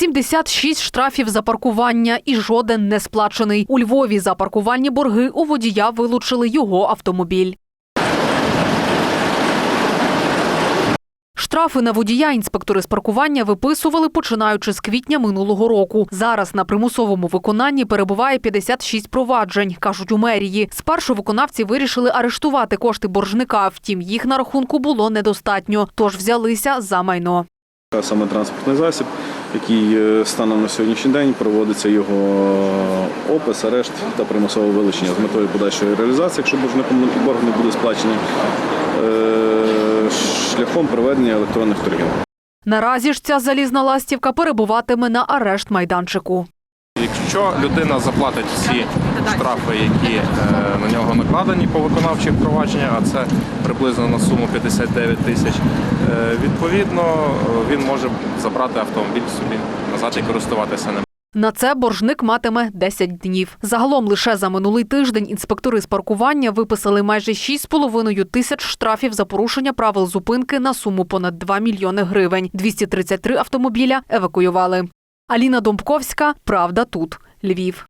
76 штрафів за паркування і жоден не сплачений. У Львові за паркувальні борги у водія вилучили його автомобіль. Штрафи на водія інспектори з паркування виписували починаючи з квітня минулого року. Зараз на примусовому виконанні перебуває 56 проваджень, кажуть у мерії. Спершу виконавці вирішили арештувати кошти боржника, втім їх на рахунку було недостатньо, тож взялися за майно. Саме транспортний засіб, який е, станом на сьогоднішній день проводиться його опис, арешт та примусове вилучення з метою подальшої реалізації, якщо борг не буде сплачений, е, шляхом проведення електронних торгів. Наразі ж ця залізна ластівка перебуватиме на арешт майданчику. Якщо людина заплатить всі штрафи, які е, на нього накладені по виконавчих провадженнях, а це приблизно на суму 59 тисяч, е, відповідно він може забрати автомобіль собі назад і користуватися ним. На це боржник матиме 10 днів. Загалом лише за минулий тиждень інспектори з паркування виписали майже 6,5 тисяч штрафів за порушення правил зупинки на суму понад 2 мільйони гривень. 233 автомобіля евакуювали. Аліна Домбковська. Правда тут. Львів.